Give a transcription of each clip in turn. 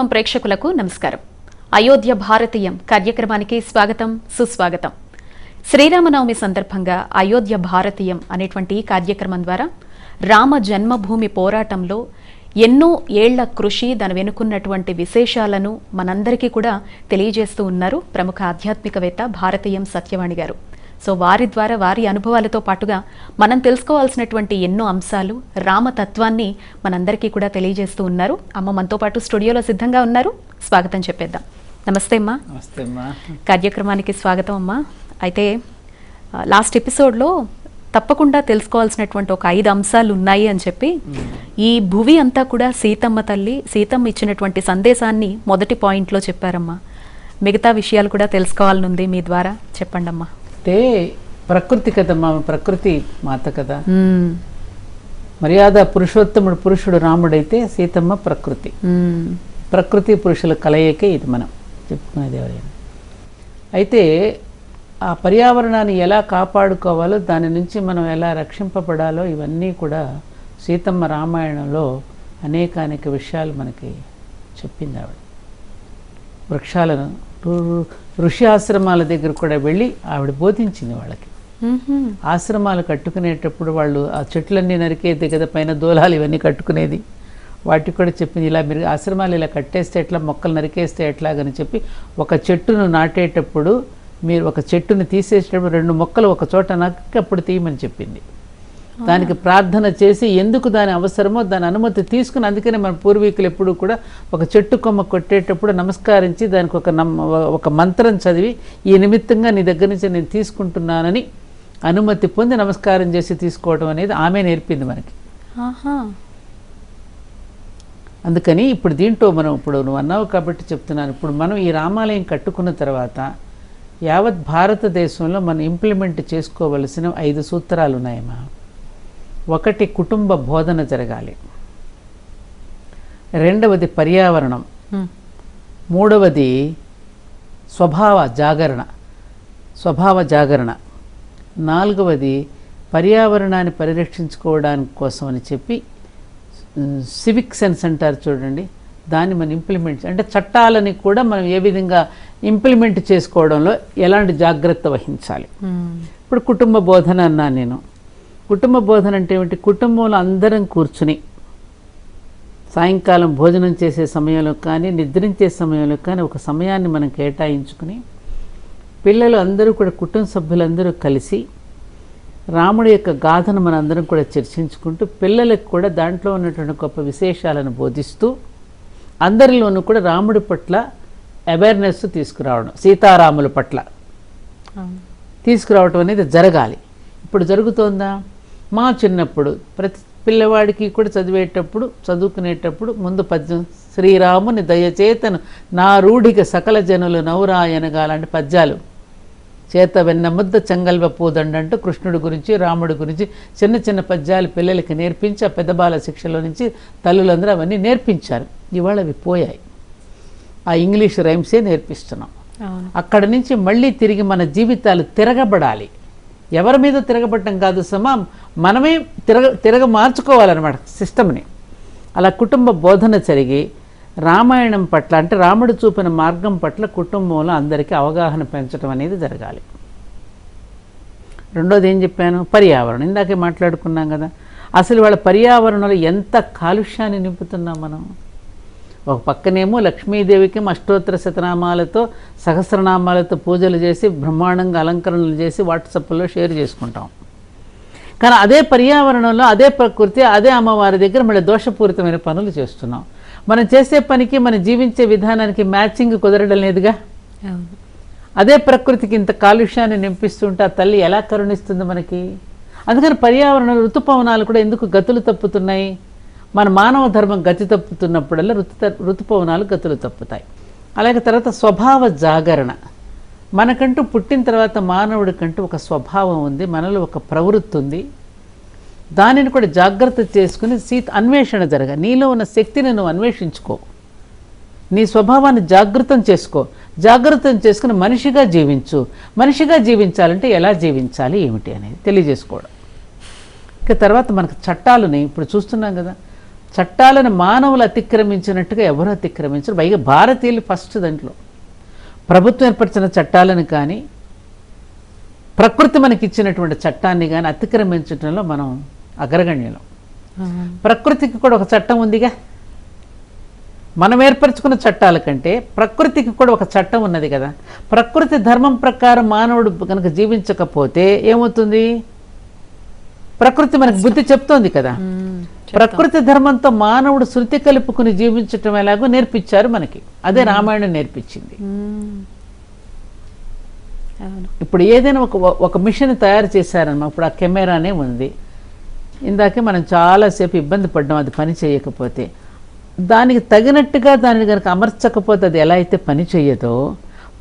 ధర్మం ప్రేక్షకులకు నమస్కారం. అయోధ్య భారతీయం కార్యక్రమానికి స్వాగతం సుస్వాగతం. శ్రీరామనవమి సందర్భంగా అయోధ్య భారతీయం అనేటువంటి కార్యక్రమం ద్వారా రామ జన్మభూమి పోరాటంలో ఎన్నో ఏళ్ళ కృషి దాని వెనుకున్నటువంటి విశేషాలను మనందరికీ కూడా తెలియజేస్తూ ఉన్నారు ప్రముఖ ఆధ్యాత్మికవేత్త భారతీయం సత్యవాణి గారు. సో వారి ద్వారా వారి అనుభవాలతో పాటుగా మనం తెలుసుకోవాల్సినటువంటి ఎన్నో అంశాలు రామతత్వాన్ని మనందరికీ కూడా తెలియజేస్తూ ఉన్నారు. అమ్మ మనతో పాటు స్టూడియోలో సిద్ధంగా ఉన్నారు. స్వాగతం చెప్పేద్దాం. నమస్తే అమ్మా. నమస్తే అమ్మా. కార్యక్రమానికి స్వాగతం అమ్మా. అయితే లాస్ట్ ఎపిసోడ్లో తప్పకుండా తెలుసుకోవాల్సినటువంటి ఒక ఐదు అంశాలు ఉన్నాయి అని చెప్పి ఈ భువి అంతా కూడా సీతమ్మ తల్లి సీతమ్మ ఇచ్చినటువంటి సందేశాన్ని మొదటి పాయింట్లో చెప్పారమ్మా. మిగతా విషయాలు కూడా తెలుసుకోవాలనుంది మీ ద్వారా. చెప్పండి అమ్మా అంటే ప్రకృతి కదమ్మా ప్రకృతి మాత కదా. మర్యాద పురుషోత్తముడు పురుషుడు రాముడైతే సీతమ్మ ప్రకృతి. ప్రకృతి పురుషుల కలయికే ఇది మనం చెప్పుకునేది ఎవరైనా అయితే ఆ పర్యావరణాన్ని ఎలా కాపాడుకోవాలో దాని నుంచి మనం ఎలా రక్షింపబడాలో ఇవన్నీ కూడా సీతమ్మ రామాయణంలో అనేక అనేక విషయాలు మనకి చెప్పింది ఆవిడ వృక్షాలను ఋషి ఆశ్రమాల దగ్గర కూడా వెళ్ళి ఆవిడ బోధించింది వాళ్ళకి. ఆశ్రమాలు కట్టుకునేటప్పుడు వాళ్ళు ఆ చెట్లన్నీ నరికేది కదా పైన దూలాలు ఇవన్నీ కట్టుకునేది. వాటికి కూడా చెప్పింది ఇలా మీరు ఆశ్రమాలు ఇలా కట్టేస్తే ఎట్లా మొక్కలు నరికేస్తే ఎట్లాగని చెప్పి ఒక చెట్టును నాటేటప్పుడు మీరు ఒక చెట్టుని తీసేసేటప్పుడు రెండు మొక్కలు ఒక చోట నక్కి అప్పుడు తీయమని చెప్పింది. దానికి ప్రార్థన చేసి ఎందుకు దాని అవసరమో దాని అనుమతి తీసుకుని అందుకనే మన పూర్వీకులు ఎప్పుడు కూడా ఒక చెట్టు కొమ్మ కొట్టేటప్పుడు నమస్కరించి దానికి ఒక నమ్మ ఒక మంత్రం చదివి ఈ నిమిత్తంగా నీ దగ్గర నుంచి నేను తీసుకుంటున్నానని అనుమతి పొంది నమస్కారం చేసి తీసుకోవడం అనేది ఆమె నేర్పింది మనకి. అందుకని ఇప్పుడు దీంట్లో మనం ఇప్పుడు నువ్వు అన్నావు కాబట్టి చెప్తున్నాను. ఇప్పుడు మనం ఈ రామాలయం కట్టుకున్న తర్వాత యావత్ భారతదేశంలో మనం ఇంప్లిమెంట్ చేసుకోవలసిన ఐదు సూత్రాలు ఉన్నాయమ్మా ఒకటి కుటుంబ బోధన జరగాలి. రెండవది పర్యావరణం. మూడవది స్వభావ జాగరణ. స్వభావ జాగరణ. నాలుగవది పర్యావరణాన్ని పరిరక్షించుకోవడానికి కోసం అని చెప్పి సివిక్ సెన్స్ అంటారు చూడండి. దాన్ని మనం ఇంప్లిమెంట్ అంటే చట్టాలని కూడా మనం ఏ విధంగా ఇంప్లిమెంట్ చేసుకోవడంలో ఎలాంటి జాగ్రత్త వహించాలి. ఇప్పుడు కుటుంబ బోధన అన్నా నేను. కుటుంబ బోధన అంటే ఏమిటి? కుటుంబంలో అందరం కూర్చుని సాయంకాలం భోజనం చేసే సమయంలో కానీ నిద్రించే సమయంలో కానీ ఒక సమయాన్ని మనం కేటాయించుకుని పిల్లలు అందరూ కూడా కుటుంబ సభ్యులందరూ కలిసి రాముడి యొక్క గాథను మన అందరం కూడా చర్చించుకుంటూ పిల్లలకు కూడా దాంట్లో ఉన్నటువంటి గొప్ప విశేషాలను బోధిస్తూ అందరిలోనూ కూడా రాముడి పట్ల అవేర్నెస్ తీసుకురావడం సీతారాముల పట్ల అవును. తీసుకురావటం అనేది జరగాలి. ఇప్పుడు జరుగుతోందా? మా చిన్నప్పుడు ప్రతి పిల్లవాడికి కూడా చదివేటప్పుడు చదువుకునేటప్పుడు ముందు పద్యం శ్రీరాముని దయచేతను నా రూఢిక సకల జనులు నౌరాయనగా లాంటి పద్యాలు. చేత వెన్న ముద్ద చెంగల్వ పూదండ అంటూ కృష్ణుడి గురించి రాముడి గురించి చిన్న చిన్న పద్యాలు పిల్లలకి నేర్పించి ఆ పెద్దబాల శిక్షలో నుంచి తల్లులందరూ అవన్నీ నేర్పించారు. ఇవాళ అవి పోయాయి. ఆ ఇంగ్లీష్ రైమ్సే నేర్పిస్తున్నాం. అక్కడి నుంచి మళ్ళీ తిరిగి మన జీవితాలు తిరగబడాలి. ఎవరి మీద తిరగబడటం కాదు సమా. మనమే తిరగ తిరగ మార్చుకోవాలన్నమాట సిస్టమ్ని. అలా కుటుంబ బోధన జరిగి రామాయణం పట్ల అంటే రాముడు చూపిన మార్గం పట్ల కుటుంబంలో అందరికీ అవగాహన పెంచడం అనేది జరగాలి. రెండోది ఏం చెప్పాను? పర్యావరణం. ఇందాకే మాట్లాడుకున్నాం కదా. అసలు వాళ్ళ పర్యావరణంలో ఎంత కాలుష్యాన్ని నింపుతున్నాం మనం? ఒక పక్కనేమో లక్ష్మీదేవికి అష్టోత్తర శతనామాలతో సహస్రనామాలతో పూజలు చేసి బ్రహ్మాండంగా అలంకరణలు చేసి వాట్సాప్లో షేర్ చేసుకుంటాం. కానీ అదే పర్యావరణంలో అదే ప్రకృతి అదే అమ్మవారి దగ్గర మళ్ళీ దోషపూరితమైన పనులు చేస్తున్నాం. మనం చేసే పనికి మనం జీవించే విధానానికి మ్యాచింగ్ కుదరడం లేదుగా? అదే ప్రకృతికి ఇంత కాలుష్యాన్ని నింపిస్తుంటే ఆ తల్లి ఎలా కరుణిస్తుంది మనకి? అందుకని పర్యావరణ ఋతుపవనాలు కూడా ఎందుకు గతులు తప్పుతున్నాయి? మన మానవ ధర్మం గతి తప్పుతున్నప్పుడల్లా ఋతు ఋతుపవనాలు గతులు తప్పుతాయి. అలాగే తర్వాత స్వభావ జాగరణ. మనకంటూ పుట్టిన తర్వాత మానవుడికంటూ ఒక స్వభావం ఉంది మనలో ఒక ప్రవృత్తి ఉంది. దానిని కూడా జాగ్రత్త చేసుకుని సీత అన్వేషణ జరగ నీలో ఉన్న శక్తిని నువ్వు అన్వేషించుకో. నీ స్వభావాన్ని జాగృతం చేసుకో. జాగృతం చేసుకుని మనిషిగా జీవించు. మనిషిగా జీవించాలంటే ఎలా జీవించాలి ఏమిటి అనేది తెలియజేసుకోవడం. ఇక తర్వాత మనకు చట్టాలని ఇప్పుడు చూస్తున్నాం కదా చట్టాలను మానవులు అతిక్రమించినట్టుగా ఎవరు అతిక్రమించరు? పైగా భారతీయులు ఫస్ట్ దాంట్లో. ప్రభుత్వం ఏర్పరిచిన చట్టాలను కానీ ప్రకృతి మనకి ఇచ్చినటువంటి చట్టాన్ని కానీ అతిక్రమించడంలో మనం అగ్రగణ్యులం. ప్రకృతికి కూడా ఒక చట్టం ఉందిగా? మనం ఏర్పరచుకున్న చట్టాల కంటే ప్రకృతికి కూడా ఒక చట్టం ఉన్నది కదా? ప్రకృతి ధర్మం ప్రకారం మానవుడు కనుక జీవించకపోతే ఏమవుతుంది? ప్రకృతి మనకు బుద్ధి చెప్తోంది కదా. ప్రకృతి ధర్మంతో మానవుడు శృతి కలుపుకుని జీవించటం ఎలాగో నేర్పించారు మనకి. అదే రామాయణం నేర్పించింది. ఇప్పుడు ఏదైనా ఒక ఒక మిషన్ తయారు చేశారన్నమా ఇప్పుడు ఆ కెమెరానే ఉంది. ఇందాకే మనం చాలాసేపు ఇబ్బంది పడ్డాం అది పని చేయకపోతే. దానికి తగినట్టుగా దాన్ని కనుక అమర్చకపోతే అది ఎలా అయితే పని చేయదో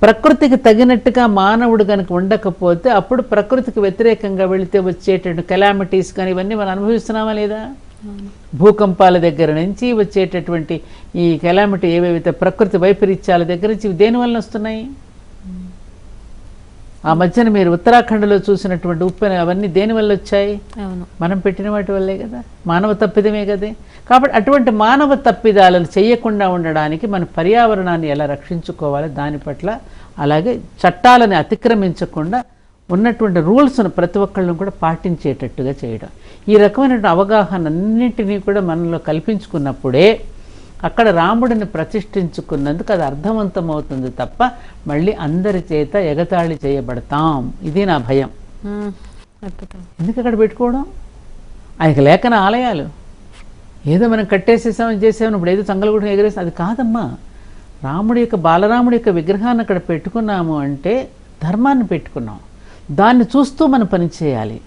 ప్రకృతికి తగినట్టుగా మానవుడు కనుక ఉండకపోతే అప్పుడు ప్రకృతికి వ్యతిరేకంగా వెళితే వచ్చేటటువంటి కెలామిటీస్ కానీ ఇవన్నీ మనం అనుభవిస్తున్నామా లేదా? భూకంపాల దగ్గర నుంచి వచ్చేటటువంటి ఈ కెలామిటీ ఏవేవైతే ప్రకృతి వైపరీత్యాల దగ్గర నుంచి ఇవి దేనివల్ల వస్తున్నాయి? ఆ మధ్యన మీరు ఉత్తరాఖండ్లో చూసినటువంటి ఉప్పెన అవన్నీ దేనివల్ల వచ్చాయి? అవును. మనం పెట్టిన వాటి వల్లే కదా. మానవ తప్పిదమే కదే. కాబట్టి అటువంటి మానవ తప్పిదాలను చేయకుండా ఉండడానికి మన పర్యావరణాన్ని ఎలా రక్షించుకోవాలి దాని పట్ల అలాగే చట్టాలను అతిక్రమించకుండా ఉన్నటువంటి రూల్స్ను ప్రతి ఒక్కళ్ళను కూడా పాటించేటట్టుగా చేయడం. ఈ రకమైన అవగాహన అన్నింటినీ కూడా మనలో కల్పించుకున్నప్పుడే అక్కడ రాముడిని ప్రతిష్ఠించుకున్నందుకు అది అర్థవంతమవుతుంది తప్ప మళ్ళీ అందరి చేత ఎగతాళి చేయబడతాం. ఇది నా భయం. ఎందుకు అక్కడ పెట్టుకోవడం? ఆయనకి లేఖన ఆలయాలు. ఏదో మనం కట్టేసేసామని చేసామని ఇప్పుడు ఏదో చంగలగూడెం ఎగరేసి. అది కాదమ్మా. రాముడి యొక్క బాలరాముడి యొక్క విగ్రహాన్ని అక్కడ పెట్టుకున్నాము అంటే ధర్మాన్ని పెట్టుకున్నాం. దాన్ని చూస్తూ మనం పని చేయాలి.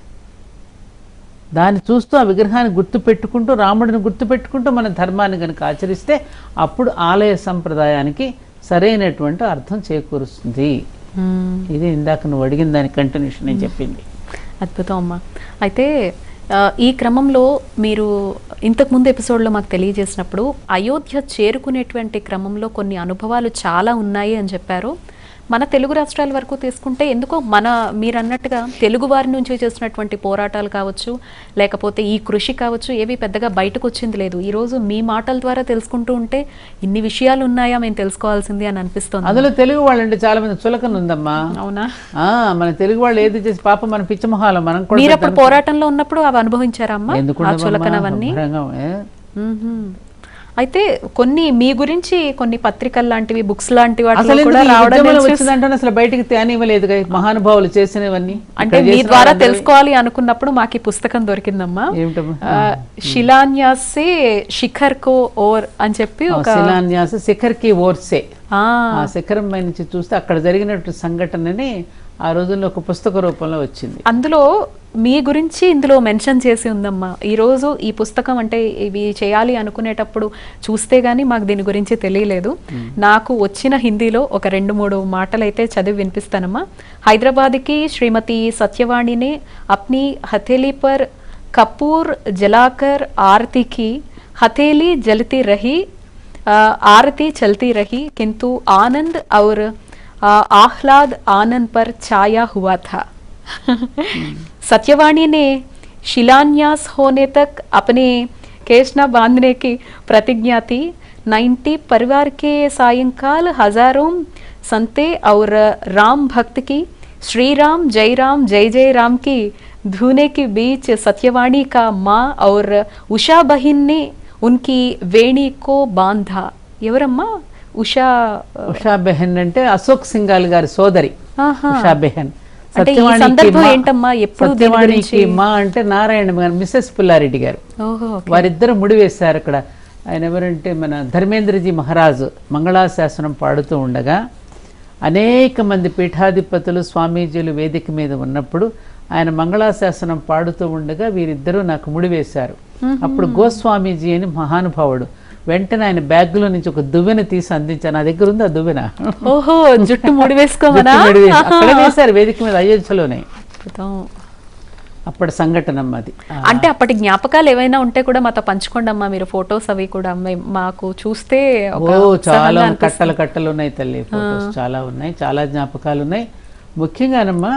దాన్ని చూస్తూ ఆ విగ్రహాన్ని గుర్తు పెట్టుకుంటూ రాముడిని గుర్తు పెట్టుకుంటూ మన ధర్మాన్ని కనుక ఆచరిస్తే అప్పుడు ఆలయ సంప్రదాయానికి సరైనటువంటి అర్థం చేకూరుస్తుంది. మ్మ్. ఇది ఇందాక నువ్వు అడిగిన దాని కంటిన్యూషన్ నేను చెప్పింది. అద్భుతం అమ్మా. అయితే ఈ క్రమంలో మీరు ఇంతకుముందు ఎపిసోడ్లో మాకు తెలియజేసినప్పుడు అయోధ్య చేరుకునేటువంటి క్రమంలో కొన్ని అనుభవాలు చాలా ఉన్నాయి అని చెప్పారు. మన తెలుగు రాష్ట్రాల వరకు తీసుకుంటే ఎందుకో మన మీరు అన్నట్టుగా తెలుగు వారి నుంచి చేసినటువంటి పోరాటాలు కావచ్చు లేకపోతే ఈ కృషి కావచ్చు ఏవి పెద్దగా బయటకు వచ్చింది లేదు ఈరోజు మీ మాటల ద్వారా తెలుసుకుంటూ ఉంటే ఇన్ని విషయాలు ఉన్నాయా మేము తెలుసుకోవాల్సింది అని అనిపిస్తుంది. అందులో తెలుగు వాళ్ళంటే చాలా మంది చులకన ఉందమ్మా అవునా? ఆ మన తెలుగు వాళ్ళు ఏది చేసి పాప మన పిచ్చమొహాలు మనం కూడా మీరు అప్పుడు పోరాటంలో ఉన్నప్పుడు అవి అనుభవించారా అమ్మా? ఎందుకు ఆ అయితే కొన్ని మీ గురించి కొన్ని పత్రికలు లాంటివి బుక్స్ లాంటి వాటిలో అసలు బయటికి తేనివ్వలేదు మహానుభావులు చేసినవన్నీ. అంటే మీ ద్వారా తెలుసుకోవాలి అనుకున్నప్పుడు మాకు ఈ పుస్తకం దొరికిందమ్మా. శిలాన్యాసే శిఖర్ కో ఓర్ అని చెప్పి శిలాన్యాస శిఖర్కి ఓర్సే ఆ, ఆ శిఖరం పై నుంచి చూస్తే అక్కడ జరిగినట్టు సంఘటనని ఆ రోజుల్లో ఒక పుస్తక రూపంలో వచ్చింది. అందులో మీ గురించి ఇందులో మెన్షన్ చేసి ఉందమ్మా ఈరోజు ఈ పుస్తకం అంటే ఇవి చేయాలి అనుకునేటప్పుడు చూస్తే గానీ మాకు దీని గురించి తెలియలేదు నాకు వచ్చిన హిందీలో ఒక రెండు మూడు మాటలు అయితే చదివి వినిపిస్తానమ్మా హైదరాబాద్కి శ్రీమతి సత్యవాణిని అప్ని హథేలీ పర్ కపూర్ జలాకర్ आरती की हथेली जलती रही आ, आरती चलती रही किंतु आनंद और आ, आह्लाद आनंद पर छाया हुआ था सत्यवाणी ने शिलान्यास होने तक अपने केश न बांधने की प्रतिज्ञा थी नाइन्टी परिवार के सायंकाल हजारों संते और राम भक्त की श्री राम जय राम जय जय राम की धुने के बीच सत्यवाणी का माँ और उषा बहन ने उनकी वेणी को बांधा ఎవరమ్మా ఉషా ఉషా బెహన్ అంటే అశోక్ సింగాల్ గారి సోదరి ఆహా. ఉషా బెహన్ అంటే ఈ సత్యవాణికి మా- అంటే నారాయణ గారు మిస్సెస్ పుల్లారెడ్డి గారు. వారిద్దరు ముడి వేశారు అక్కడ. ఆయన ఎవరంటే మన ధర్మేంద్రజీ మహారాజు. మంగళాశాసనం పాడుతూ ఉండగా అనేక మంది పీఠాధిపతులు స్వామీజీలు వేదిక మీద ఉన్నప్పుడు ఆయన మంగళాశాసనం పాడుతూ ఉండగా వీరిద్దరూ నాకు ముడి వేశారు. అప్పుడు గోస్వామీజీ అని మహానుభావుడు వెంటనే ఆయన బ్యాగ్లో నుంచి ఒక దువ్వెన తీసి అందించాను నా దగ్గర ఉంది ఆ దువ్వెన. ఓహో జుట్టు ముడి వేసుకోమనా అక్కడే వేశారు వేదిక మీద అయోధ్యలోనే. అప్పటి సంఘటన అది. అంటే అప్పటి జ్ఞాపకాలు ఏవైనా ఉంటే కూడా మాతో పంచుకోండి అమ్మా మీరు ఫొటోస్ అవి కూడా మేము- మాకు చూస్తే ఓ చాలా. కట్టలు కట్టలు ఉన్నాయి తల్లి ఫొటోస్. చాలా ఉన్నాయి చాలా జ్ఞాపకాలు ఉన్నాయి. ముఖ్యంగానమ్మా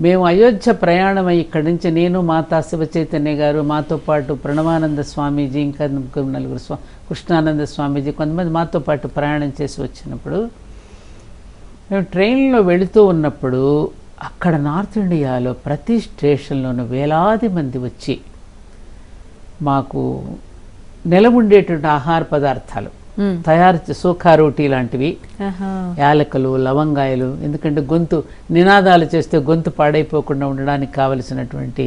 మేము అయోధ్య ప్రయాణమై ఇక్కడి నుంచి నేను మాతా శివ చైతన్య గారు మాతో పాటు ప్రణవానంద స్వామీజీ ఇంకా నలుగురు స్వా కృష్ణానంద స్వామీజీ కొంతమంది మాతో పాటు ప్రయాణం చేసి వచ్చినప్పుడు మేము ట్రైన్లో వెళుతూ ఉన్నప్పుడు అక్కడ నార్త్ ఇండియాలో ప్రతి స్టేషన్లోనూ వేలాది మంది వచ్చి మాకు నెలముండేటువంటి ఆహార పదార్థాలు తయారు చే సోఖా రోటీ లాంటివి. యాలకులు లవంగాయలు ఎందుకంటే గొంతు నినాదాలు చేస్తే గొంతు పాడైపోకుండా ఉండడానికి కావలసినటువంటి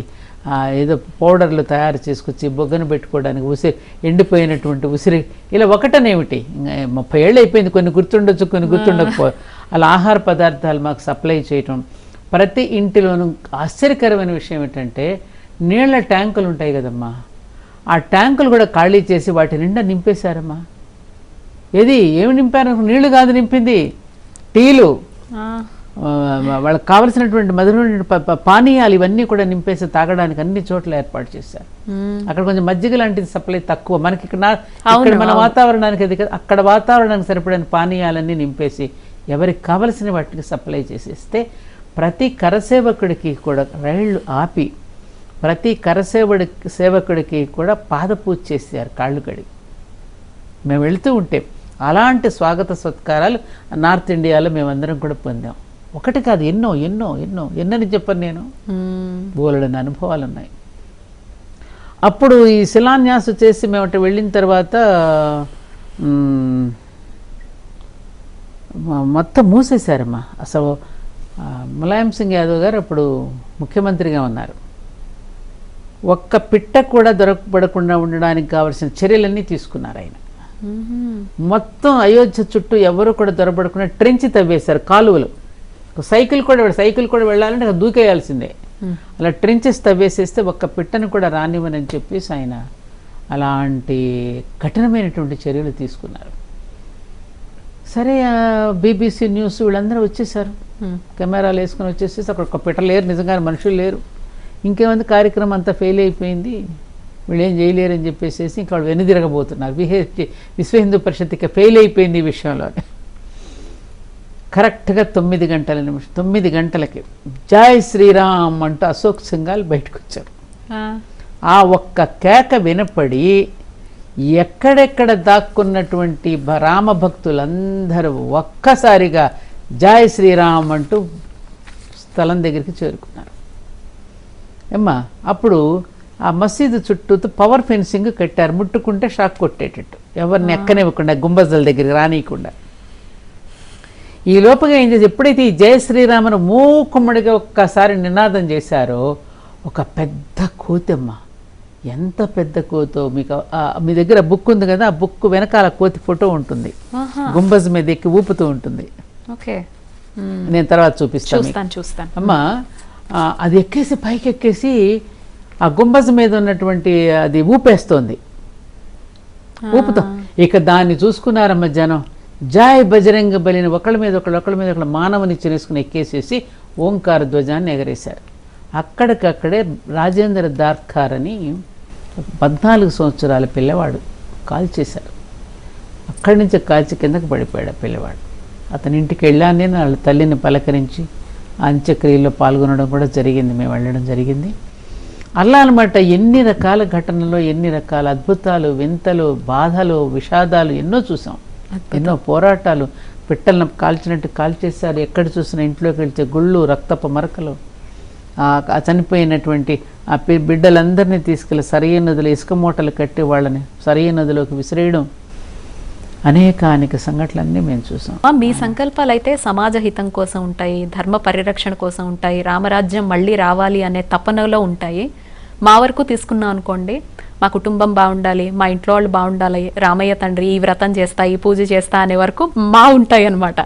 ఏదో పౌడర్లు తయారు చేసుకొచ్చి బొగ్గను పెట్టుకోవడానికి ఉసిరి ఎండిపోయినటువంటి ఉసిరి ఇలా ఒకటనేమిటి? ముప్పై ఏళ్ళు అయిపోయింది కొన్ని గుర్తుండొచ్చు కొన్ని గుర్తుండకపో అలా ఆహార పదార్థాలు మాకు సప్లై చేయటం. ప్రతి ఇంటిలోనూ ఆశ్చర్యకరమైన విషయం ఏంటంటే నీళ్ళ ట్యాంకులు ఉంటాయి కదమ్మా. ఆ ట్యాంకులు కూడా ఖాళీ చేసి వాటి నిండా నింపేశారమ్మా. ఏది? ఏమి నింపారు? నీళ్ళు కాదు నింపింది. టీలు. వాళ్ళకి కావలసినటువంటి మధురమైన పానీయాలు ఇవన్నీ కూడా నింపేసి తాగడానికి అన్ని చోట్ల ఏర్పాటు చేశారు. అక్కడ కొంచెం మజ్జిగ లాంటిది సప్లై తక్కువ. మనకి ఇక్కడ మన. వాతావరణానికి అది అక్కడ వాతావరణానికి సరిపడిన పానీయాలన్నీ నింపేసి ఎవరికి కావలసిన వాటికి సప్లై చేసేస్తే ప్రతి కరసేవకుడికి కూడా రైళ్ళు ఆపి ప్రతి కరసేవడి సేవకుడికి కూడా పాదపూజ చేశారు కాళ్ళు కడిగి. మేము వెళుతూ ఉంటే అలాంటి స్వాగత సత్కారాలు నార్త్ ఇండియాలో మేమందరం కూడా పొందాం. ఒకటి కాదు ఎన్నో ఎన్నో ఎన్నో ఎన్నని చెప్పను నేను. బోలెడని అనుభవాలు ఉన్నాయి. అప్పుడు ఈ శిలాన్యాసం చేసి మేము అటు వెళ్ళిన తర్వాత మొత్తం మూసేశారమ్మా. అసలు ములాయం సింగ్ యాదవ్ గారు అప్పుడు ముఖ్యమంత్రిగా ఉన్నారు. ఒక్క పిట్ట కూడా దొరకబడకుండా ఉండడానికి కావలసిన చర్యలన్నీ తీసుకున్నారు ఆయన. మొత్తం అయోధ్య చుట్టూ ఎవరు కూడా దొరబడకుండా ట్రెంచి తవ్వేశారు కాలువలు. సైకిల్ కూడా సైకిల్ కూడా వెళ్ళాలంటే దూకేయాల్సిందే. అలా ట్రెంచెస్ తవ్వేసేస్తే ఒక్క పిట్టను కూడా రానివ్వనని చెప్పేసి ఆయన అలాంటి కఠినమైనటువంటి చర్యలు తీసుకున్నారు. సరే బీబీసీ న్యూస్ వీళ్ళందరూ వచ్చేసారు. కెమెరాలు వేసుకొని వచ్చేసేసి అక్కడ ఒక పిట్ట లేరు నిజంగానే మనుషులు లేరు. ఇంకేమంది కార్యక్రమం అంతా ఫెయిల్ అయిపోయింది. వీళ్ళు ఏం చేయలేరు అని చెప్పేసి ఇంకా వాళ్ళు వెనుదిరగబోతున్నారు. విహెచ్ విశ్వ హిందూ పరిషత్ ఇక ఫెయిల్ అయిపోయింది ఈ విషయంలో కరెక్ట్గా తొమ్మిది గంటల నిమిషం తొమ్మిది గంటలకి జై శ్రీరామ్ అంటూ అశోక్ సింగాల్ బయటకు వచ్చారు ఆ. ఒక్క కేక వినపడి ఎక్కడెక్కడ దాక్కున్నటువంటి భ- రామభక్తులందరూ ఒక్కసారిగా జై శ్రీరామ్ అంటూ స్థలం దగ్గరికి చేరుకున్నారు. ఏమ్మా అప్పుడు ఆ మసీదు చుట్టూతో పవర్ ఫెన్సింగ్ కట్టారు. ముట్టుకుంటే షాక్ కొట్టేటట్టు. ఎవరిని ఎక్కనివ్వకుండా గుంబజల దగ్గరికి రానియకుండా. ఈ లోపుగా ఏం చేసి ఎప్పుడైతే ఈ జయ శ్రీరామను మూకుమ్మడిగా ఒక్కసారి నినాదం చేశారో ఒక పెద్ద కోతమ్మ. ఎంత పెద్ద కోతో మీకు మీ దగ్గర బుక్ ఉంది కదా ఆ బుక్ వెనకాల కోతి ఫోటో ఉంటుంది. గుంబజ్ మీద ఎక్కి ఊపుతూ ఉంటుంది. ఓకే. నేను తర్వాత చూపిస్తాను. చూస్తాను చూస్తాను. అమ్మా అది ఎక్కేసి పైకి ఎక్కేసి ఆ గుంబజ్ మీద ఉన్నటువంటి అది ఊపేస్తోంది. ఊపుతా. ఇక దాన్ని చూసుకున్నారమ్మ జనం. జాయ్ బజరంగ బలిని ఒకళ్ళ మీద ఒకళ్ళు ఒకళ్ళ మీద ఒకళ్ళు మానవుని చిరేసుకుని ఎక్కేసేసి ఓంకార ధ్వజాన్ని ఎగరేశారు. అక్కడికక్కడే రాజేంద్ర దార్కార్ అని పద్నాలుగు సంవత్సరాల పిల్లవాడు కాల్చేశారు అక్కడి నుంచి కాల్చి కిందకు పడిపోయాడు ఆ పిల్లవాడు. అతని ఇంటికి వెళ్ళాను నేను వాళ్ళ తల్లిని పలకరించి అంత్యక్రియల్లో పాల్గొనడం కూడా జరిగింది. మేము వెళ్ళడం జరిగింది. అలా అనమాట ఎన్ని రకాల ఘటనలు ఎన్ని రకాల అద్భుతాలు వింతలు బాధలు విషాదాలు ఎన్నో చూసాం. ఎన్నో పోరాటాలు. పిట్టలను కాల్చినట్టు కాల్చేశారు. ఎక్కడ చూసినా ఇంట్లోకి వెళ్తే గుళ్ళు రక్తపు మరకలు. చనిపోయినటువంటి ఆ పి- బిడ్డలందరినీ తీసుకెళ్ళి సరైన నదిలో ఇసుక మూటలు కట్టి వాళ్ళని సరైన నదిలోకి విసిరేయడం. అనేక అనేక సంఘటనలన్నీ మేము చూసాం. మీ సంకల్పాలు అయితే సమాజ హితం కోసం ఉంటాయి ధర్మ పరిరక్షణ కోసం ఉంటాయి రామరాజ్యం మళ్ళీ రావాలి అనే తపనలో ఉంటాయి. మా వరకు తీసుకున్నాం అనుకోండి మా కుటుంబం బాగుండాలి మా ఇంట్లో వాళ్ళు బాగుండాలి రామయ్య తండ్రి ఈ వ్రతం చేస్తా ఈ పూజ చేస్తా అనే వరకు మా ఉంటాయి అనమాట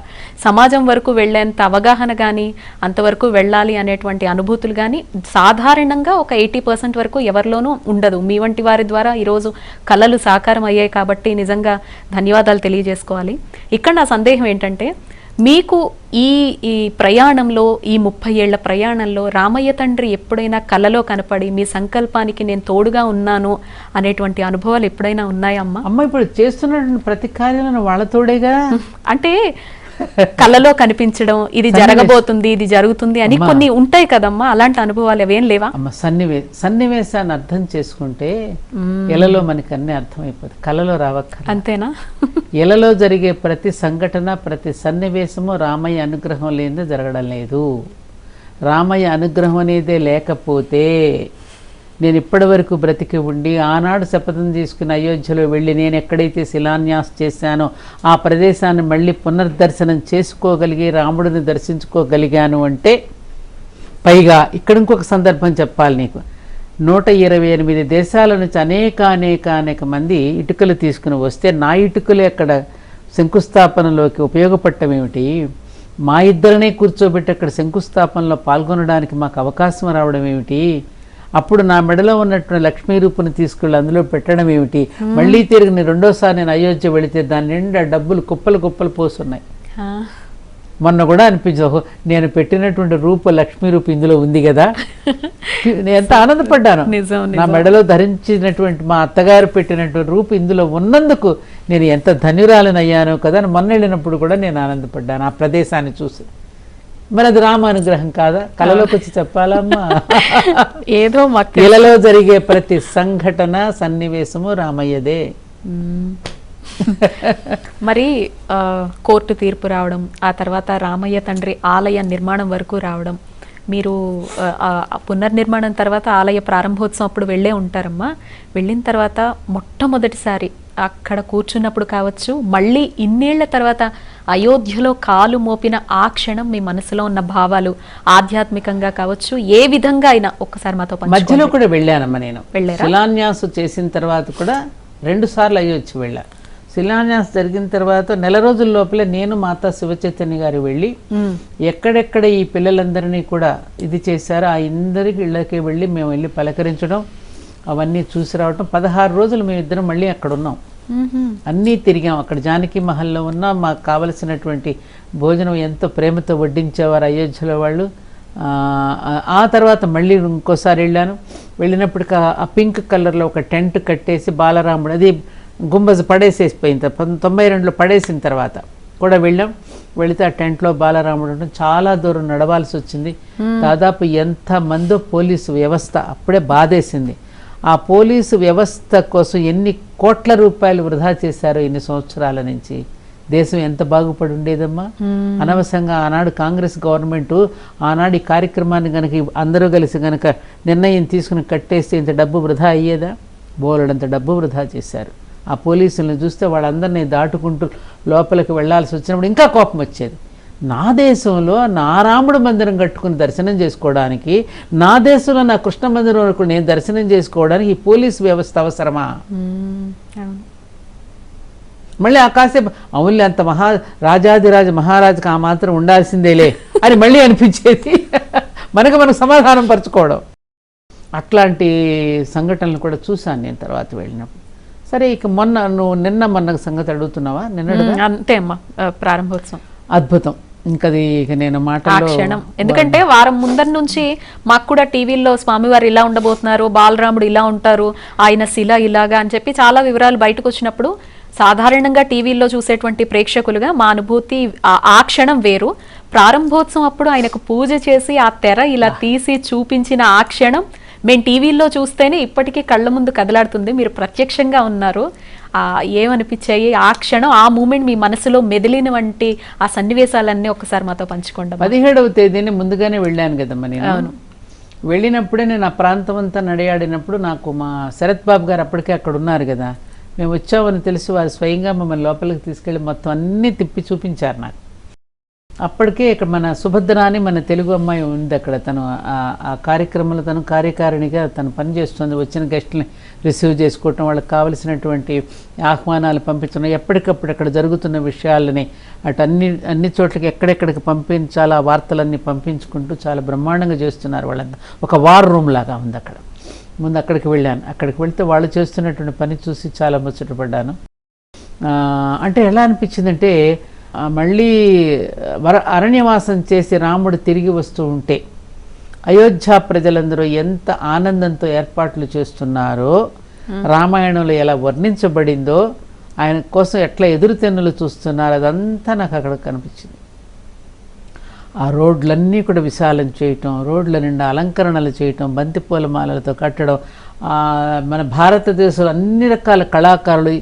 సమాజం వరకు వెళ్ళేంత అవగాహన కానీ అంతవరకు వెళ్ళాలి అనేటువంటి అనుభూతులు కానీ సాధారణంగా ఒక ఎయిటీ పర్సెంట్ వరకు ఎవరిలోనూ ఉండదు. మీ వంటి వారి ద్వారా ఈరోజు కళలు సాకారం అయ్యాయి కాబట్టి నిజంగా ధన్యవాదాలు తెలియజేసుకోవాలి. ఇక్కడ నా సందేహం ఏంటంటే మీకు ఈ ఈ ప్రయాణంలో ఈ ముప్పై ఏళ్ళ ప్రయాణంలో రామయ్య తండ్రి ఎప్పుడైనా కలలో కనపడి మీ సంకల్పానికి నేను తోడుగా ఉన్నాను అనేటువంటి అనుభవాలు ఎప్పుడైనా ఉన్నాయా అమ్మా? అమ్మ ఇప్పుడు చేస్తున్నటువంటి ప్రతి కార్యంలో వాళ్ళతోడేగా అంటే కళ్ళలో కనిపించడం ఇది జరగబోతుంది ఇది జరుగుతుంది అని కొన్ని ఉంటాయి కదమ్మా అలాంటి అనుభవాలు అవేం లేవా? అమ్మ సన్నివే సన్నివేశాన్ని అర్థం చేసుకుంటే ఎలలో మనకి అన్నీ అర్థమైపోతుంది కళలో రావక్క అంతేనా? ఎలలో జరిగే ప్రతి సంఘటన ప్రతి సన్నివేశము రామయ్య అనుగ్రహం లేనిదే జరగడం లేదు. రామయ్య అనుగ్రహం అనేదే లేకపోతే నేను ఇప్పటివరకు బ్రతికి ఉండి ఆనాడు శపథం తీసుకుని అయోధ్యలో వెళ్ళి నేను ఎక్కడైతే శిలాన్యాస్ చేశానో ఆ ప్రదేశాన్ని మళ్ళీ పునర్దర్శనం చేసుకోగలిగి రాముడిని దర్శించుకోగలిగాను అంటే పైగా ఇక్కడ ఇంకొక సందర్భం చెప్పాలి నీకు. నూట ఇరవై ఎనిమిది దేశాల నుంచి అనేక అనేక అనేక మంది ఇటుకలు తీసుకుని వస్తే నా ఇటుకలు అక్కడ శంకుస్థాపనలోకి ఉపయోగపడటం ఏమిటి? మా ఇద్దరినే కూర్చోబెట్టి అక్కడ శంకుస్థాపనలో పాల్గొనడానికి మాకు అవకాశం రావడం ఏమిటి? అప్పుడు నా మెడలో ఉన్నటువంటి లక్ష్మీ రూపుని తీసుకెళ్ళి అందులో పెట్టడం ఏమిటి? మళ్ళీ తిరిగి నేను రెండోసారి నేను అయోధ్య వెళితే దాని నిండా డబ్బులు కుప్పలు కుప్పలు పోస్తున్నాయి మొన్న కూడా అనిపించింది నేను పెట్టినటువంటి రూపు లక్ష్మీ రూపు ఇందులో ఉంది కదా. నేను ఎంత ఆనందపడ్డాను. నిజం నా మెడలో ధరించినటువంటి మా అత్తగారు పెట్టినటువంటి రూపు ఇందులో ఉన్నందుకు నేను ఎంత ధన్యురాలను అయ్యాను కదా అని మొన్న వెళ్ళినప్పుడు కూడా నేను ఆనందపడ్డాను ఆ ప్రదేశాన్ని చూసి. మరి అది రామ అనుగ్రహం కాదా? కళలోకి వచ్చి చెప్పాలమ్మా. ఏదో మాకు ఇలలో జరిగే ప్రతి సంఘటన సన్నివేశము రామయ్యదే. మరి కోర్టు తీర్పు రావడం ఆ తర్వాత రామయ్య తండ్రి ఆలయ నిర్మాణం వరకు రావడం మీరు పునర్నిర్మాణం తర్వాత ఆలయ ప్రారంభోత్సవం అప్పుడు వెళ్ళే ఉంటారమ్మా. వెళ్ళిన తర్వాత మొట్టమొదటిసారి అక్కడ కూర్చున్నప్పుడు కావచ్చు మళ్ళీ ఇన్నేళ్ళ తర్వాత అయోధ్యలో కాలు మోపిన ఆ క్షణం మీ మనసులో ఉన్న భావాలు ఆధ్యాత్మికంగా కావచ్చు ఏ విధంగా అయినా ఒక్కసారి మాతో మధ్యలో కూడా వెళ్ళానమ్మా నేను? శిలాన్యాసం చేసిన తర్వాత కూడా రెండు సార్లు అయ్యొచ్చి వెళ్ళా శిలాన్యాసం జరిగిన తర్వాత నెల రోజుల లోపలే నేను మాతా శివచైతన్య గారు వెళ్ళి. ఎక్కడెక్కడ ఈ పిల్లలందరినీ కూడా ఇది చేశారో ఆ ఇందరికి ఇళ్ళకి వెళ్ళి మేము వెళ్ళి పలకరించడం అవన్నీ చూసి రావటం పదహారు రోజులు మేము ఇద్దరం మళ్ళీ అక్కడ ఉన్నాం. అన్నీ తిరిగాం. అక్కడ జానకి మహల్లో ఉన్న మాకు కావలసినటువంటి భోజనం ఎంతో ప్రేమతో వడ్డించేవారు అయోధ్యలో వాళ్ళు. ఆ, తర్వాత మళ్ళీ ఇంకోసారి వెళ్ళాను. వెళ్ళినప్పటికీ ఆ- పింక్ కలర్లో ఒక టెంట్ కట్టేసి బాలరాముడు అది గుంబజ్ పడేసేసిపోయిన తర్వాత తొంభై రెండులో పడేసిన తర్వాత కూడా వెళ్ళాం. వెళితే ఆ టెంట్లో బాలరాముడు చాలా దూరం నడవాల్సి వచ్చింది. దాదాపు ఎంత మందో పోలీసు వ్యవస్థ అప్పుడే బాధేసింది. ఆ పోలీసు వ్యవస్థ కోసం ఎన్ని కోట్ల రూపాయలు వృధా చేశారో ఇన్ని సంవత్సరాల నుంచి. దేశం ఎంత బాగుపడి ఉండేదమ్మా? అనవసరంగా ఆనాడు కాంగ్రెస్ గవర్నమెంట్ ఆనాడు ఈ కార్యక్రమాన్ని కనుక అందరూ కలిసి కనుక నిర్ణయం తీసుకుని కట్టేస్తే ఇంత డబ్బు వృధా అయ్యేదా? బోలెడంత డబ్బు వృధా చేశారు. ఆ పోలీసులను చూస్తే వాళ్ళందరినీ దాటుకుంటూ లోపలికి వెళ్ళాల్సి వచ్చినప్పుడు ఇంకా కోపం వచ్చేది. నా దేశంలో నా రాముడు మందిరం కట్టుకుని దర్శనం చేసుకోవడానికి నా దేశంలో నా కృష్ణ మందిరం వరకు నేను దర్శనం చేసుకోవడానికి ఈ పోలీస్ వ్యవస్థ అవసరమా. అవును. మళ్ళీ ఆ కాసేపు అవునులే అంత మహా రాజాదిరాజు మహారాజుకి ఆ మాత్రం ఉండాల్సిందేలే అని మళ్ళీ అనిపించేది. మనకు మనకు సమాధానం పరచుకోవడం. అట్లాంటి సంఘటనలు కూడా చూశాను నేను తర్వాత వెళ్ళినప్పుడు. సరే ఇక మొన్న నువ్వు నిన్న మొన్న సంగతి అడుగుతున్నావా? నిన్న. అంతే అమ్మా ప్రారంభోత్సవం. అద్భుతం. ఇంకది ఇక నేను క్షణం. ఎందుకంటే వారం ముందర నుంచి మాకు కూడా టీవీల్లో స్వామివారు ఇలా ఉండబోతున్నారు బాలరాముడు ఇలా ఉంటారు ఆయన శిల ఇలాగా అని చెప్పి చాలా వివరాలు బయటకు వచ్చినప్పుడు సాధారణంగా టీవీల్లో చూసేటువంటి ప్రేక్షకులుగా మా అనుభూతి ఆ- క్షణం వేరు. ప్రారంభోత్సవం అప్పుడు ఆయనకు పూజ చేసి ఆ తెర ఇలా తీసి చూపించిన ఆ క్షణం మేము టీవీల్లో చూస్తేనే ఇప్పటికీ కళ్ళ ముందు కదలాడుతుంది. మీరు ప్రత్యక్షంగా ఉన్నారు. ఏమనిపించాయి? ఆ క్షణం ఆ మూమెంట్ మీ మనసులో మెదిలిన వంటి ఆ సన్నివేశాలన్నీ ఒకసారి మాతో పంచుకోండి. పదిహేడవ తేదీని ముందుగానే వెళ్ళాను కదమ్మా నేను. వెళ్ళినప్పుడే నేను ఆ ప్రాంతం అంతా నడియాడినప్పుడు నాకు మా శరత్ బాబు గారు అప్పటికే అక్కడ ఉన్నారు కదా. మేము వచ్చామని తెలిసి వారు స్వయంగా మమ్మల్ని లోపలికి తీసుకెళ్ళి మొత్తం అన్నీ తిప్పి చూపించారు నాకు. అప్పటికే ఇక్కడ మన సుభద్ర అని మన తెలుగు అమ్మాయి ఉంది అక్కడ. తను ఆ- కార్యక్రమంలో తను కార్యకారిణిగా తను పనిచేస్తుంది. వచ్చిన గెస్ట్ని రిసీవ్ చేసుకోవటం వాళ్ళకి కావలసినటువంటి ఆహ్వానాలు పంపించడం ఎప్పటికప్పుడు అక్కడ జరుగుతున్న విషయాలని అటు అన్ని అన్ని చోట్లకి ఎక్కడెక్కడికి పంపించాలి ఆ వార్తలన్నీ పంపించుకుంటూ చాలా బ్రహ్మాండంగా చేస్తున్నారు వాళ్ళంతా. ఒక వార్ రూమ్ లాగా ఉంది అక్కడ. ముందు అక్కడికి వెళ్ళాను. అక్కడికి వెళ్తే వాళ్ళు చేస్తున్నటువంటి పని చూసి చాలా ముచ్చటపడ్డాను. అంటే ఎలా అనిపించిందంటే మళ్ళీ వర అరణ్యవాసం చేసి రాముడు తిరిగి వస్తూ ఉంటే అయోధ్య ప్రజలందరూ ఎంత ఆనందంతో ఏర్పాట్లు చేస్తున్నారో రామాయణంలో ఎలా వర్ణించబడిందో ఆయన కోసం ఎట్లా ఎదురుతెన్నులు చూస్తున్నారు అదంతా నాకు అక్కడ కనిపించింది. ఆ రోడ్లన్నీ కూడా విశాలం చేయటం రోడ్ల నిండా అలంకరణలు చేయటం బంతిపూల మాలలతో కట్టడం ఆ, మన భారతదేశంలో అన్ని రకాల కళాకారులు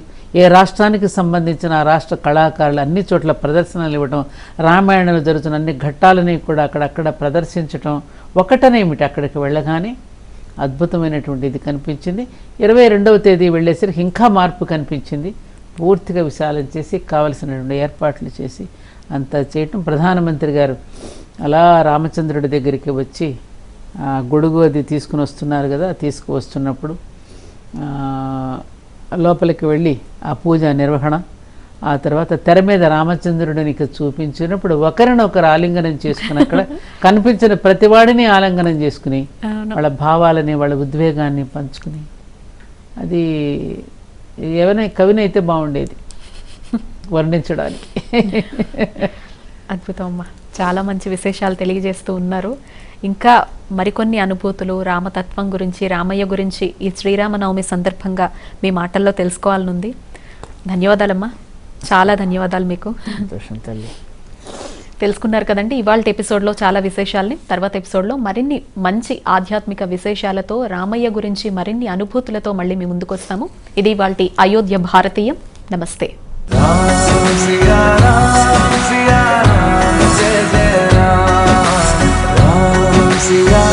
ఏ రాష్ట్రానికి సంబంధించిన ఆ రాష్ట్ర కళాకారులు అన్ని చోట్ల ప్రదర్శనలు ఇవ్వటం రామాయణంలో జరుగుతున్న అన్ని ఘట్టాలని కూడా అక్కడక్కడ ప్రదర్శించటం ఒకటనేమిటి అక్కడికి వెళ్ళగానే? అద్భుతమైనటువంటి ఇది కనిపించింది. ఇరవై రెండవ తేదీ వెళ్ళేసరికి ఇంకా మార్పు కనిపించింది. పూర్తిగా విశాలం చేసి కావలసినటువంటి ఏర్పాట్లు చేసి అంతా చేయటం. ప్రధానమంత్రి గారు అలా రామచంద్రుడి దగ్గరికి వచ్చి గొడుగు అది తీసుకుని వస్తున్నారు కదా తీసుకువస్తున్నప్పుడు లోపలికి వెళ్ళి ఆ పూజ నిర్వహణ ఆ తర్వాత తెర మీద రామచంద్రుడినికి చూపించినప్పుడు ఒకరినొకరు ఆలింగనం చేసుకుని అక్కడ కనిపించిన ప్రతివాడిని ఆలింగనం చేసుకుని వాళ్ళ భావాలని వాళ్ళ ఉద్వేగాన్ని పంచుకుని. అది ఏమైనా కవినైతే బాగుండేది. వర్ణించడానికి. అద్భుతం అమ్మా. చాలా మంచి విశేషాలు తెలియజేస్తూ ఉన్నారు. ఇంకా మరికొన్ని అనుభూతులు రామతత్వం గురించి రామయ్య గురించి ఈ శ్రీరామనవమి సందర్భంగా మీ మాటల్లో తెలుసుకోవాలనుంది. ధన్యవాదాలమ్మా. చాలా ధన్యవాదాలు మీకు. తెలుసుకున్నారు కదండి ఇవాళ ఎపిసోడ్లో చాలా విశేషాలని తర్వాత ఎపిసోడ్లో మరిన్ని మంచి ఆధ్యాత్మిక విశేషాలతో రామయ్య గురించి మరిన్ని అనుభూతులతో మళ్ళీ మీ ముందుకు వస్తాము ఇది ఇవాళ అయోధ్య భారతీయం. నమస్తే. see